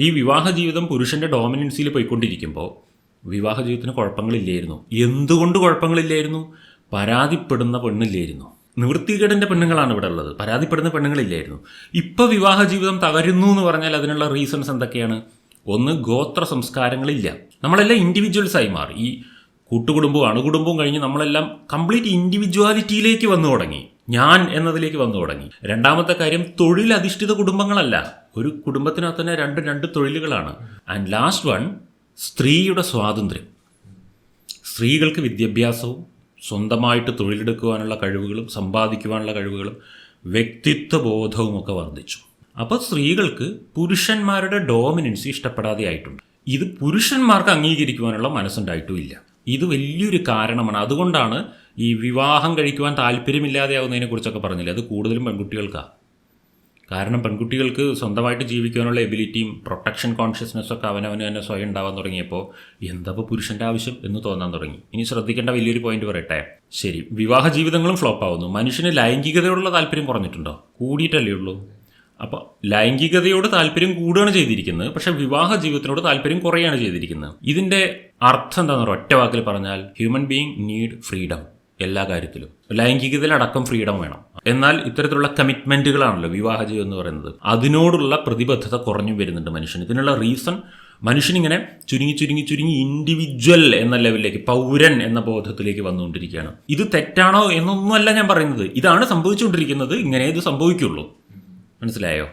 ഈ വിവാഹ ജീവിതം പുരുഷന്റെ ഡോമിനൻസിയിൽ പോയിക്കൊണ്ടിരിക്കുമ്പോൾ വിവാഹ ജീവിതത്തിന് കുഴപ്പങ്ങളില്ലായിരുന്നു. എന്തുകൊണ്ട് കുഴപ്പങ്ങളില്ലായിരുന്നു? പരാതിപ്പെടുന്ന പെണ്ണില്ലായിരുന്നു. നിവൃത്തികേടിന്റെ പെണ്ണുങ്ങളാണ് ഇവിടെ ഉള്ളത്. പരാതിപ്പെടുന്ന പെണ്ണുങ്ങളില്ലായിരുന്നു. ഇപ്പോൾ വിവാഹ ജീവിതം തകരുന്നു എന്ന് പറഞ്ഞാൽ അതിനുള്ള റീസൺസ് എന്തൊക്കെയാണ്? ഒന്ന് ഗോത്ര സംസ്കാരങ്ങളില്ല. നമ്മളെല്ലാം ഇൻഡിവിജ്വൽസ് ആയി മാറി. ഈ കൂട്ടുകുടുംബവും അണുകുടുംബവും കഴിഞ്ഞ് നമ്മളെല്ലാം കംപ്ലീറ്റ് ഇൻഡിവിജ്വാലിറ്റിയിലേക്ക് വന്നു തുടങ്ങി. ഞാൻ എന്നതിലേക്ക് വന്നു തുടങ്ങി. രണ്ടാമത്തെ കാര്യം തൊഴിലധിഷ്ഠിത കുടുംബങ്ങളല്ല. ഒരു കുടുംബത്തിനകത്ത് തന്നെ രണ്ട് രണ്ട് തൊഴിലുകളാണ്. ആൻഡ് ലാസ്റ്റ് വൺ സ്ത്രീയുടെ സ്വാതന്ത്ര്യം. സ്ത്രീകൾക്ക് വിദ്യാഭ്യാസവും സ്വന്തമായിട്ട് തൊഴിലെടുക്കുവാനുള്ള കഴിവുകളും സമ്പാദിക്കുവാനുള്ള കഴിവുകളും വ്യക്തിത്വ ബോധവും ഒക്കെ വർദ്ധിച്ചു. അപ്പോൾ സ്ത്രീകൾക്ക് പുരുഷന്മാരുടെ ഡോമിനൻസി ഇഷ്ടപ്പെടാതെ ആയിട്ടുണ്ട്. ഇത് പുരുഷന്മാർക്ക് അംഗീകരിക്കുവാനുള്ള മനസ്സുണ്ടായിട്ടുമില്ല. ഇത് വലിയൊരു കാരണമാണ്. അതുകൊണ്ടാണ് ഈ വിവാഹം കഴിക്കുവാൻ താല്പര്യമില്ലാതെയാവുന്നതിനെ കുറിച്ചൊക്കെ പറഞ്ഞില്ലേ? അത് കൂടുതലും പെൺകുട്ടികൾക്കാണ് കാരണം പെൺകുട്ടികൾക്ക് സ്വന്തമായിട്ട് ജീവിക്കാനുള്ള എബിലിറ്റിയും പ്രൊട്ടക്ഷൻ കോൺഷ്യസ്നെസ്സൊക്കെ അവനവന് തന്നെ സ്വയം ഉണ്ടാവാൻ തുടങ്ങിയപ്പോൾ എന്തപ്പോൾ പുരുഷന്റെ ആവശ്യം എന്ന് തോന്നാൻ തുടങ്ങി. ഇനി ശ്രദ്ധിക്കേണ്ട വലിയൊരു പോയിന്റ് പറയട്ടെ. ശരി. വിവാഹ ജീവിതങ്ങളും ഫ്ലോപ്പ് ആവുന്നു. മനുഷ്യന് ലൈംഗികതയോടുള്ള താല്പര്യം കുറഞ്ഞിട്ടുണ്ടോ? കൂടിയിട്ടല്ലേ ഉള്ളൂ. അപ്പോൾ ലൈംഗികതയോട് താല്പര്യം കൂടുകയാണ് ചെയ്തിരിക്കുന്നത്. പക്ഷേ വിവാഹ ജീവിതത്തിനോട് താല്പര്യം കുറയാണ് ചെയ്തിരിക്കുന്നത്. ഇതിന്റെ അർത്ഥം എന്താണെന്ന് ഒറ്റ വാക്കിൽ പറഞ്ഞാൽ ഹ്യൂമൻ ബീയിങ് നീഡ് ഫ്രീഡം എല്ലാ കാര്യത്തിലും. ലൈംഗികതയിലടക്കം ഫ്രീഡം വേണം. എന്നാൽ ഇത്തരത്തിലുള്ള കമ്മിറ്റ്മെന്റുകളാണല്ലോ വിവാഹ ജീവിതം എന്ന് പറയുന്നത്. അതിനോടുള്ള പ്രതിബദ്ധത കുറഞ്ഞു വരുന്നുണ്ട് മനുഷ്യൻ ഇതിനുള്ള റീസൺ മനുഷ്യനിങ്ങനെ ചുരുങ്ങി ചുരുങ്ങി ചുരുങ്ങി ഇൻഡിവിജ്വൽ എന്ന ലെവലിലേക്ക് പൗരൻ എന്ന ബോധത്തിലേക്ക് വന്നുകൊണ്ടിരിക്കുകയാണ്. ഇത് തെറ്റാണോ എന്നൊന്നുമല്ല ഞാൻ പറയുന്നത്. ഇതാണ് സംഭവിച്ചുകൊണ്ടിരിക്കുന്നത്. ഇങ്ങനെ ഇത് സംഭവിക്കുള്ളൂ. മനസ്സിലായോ?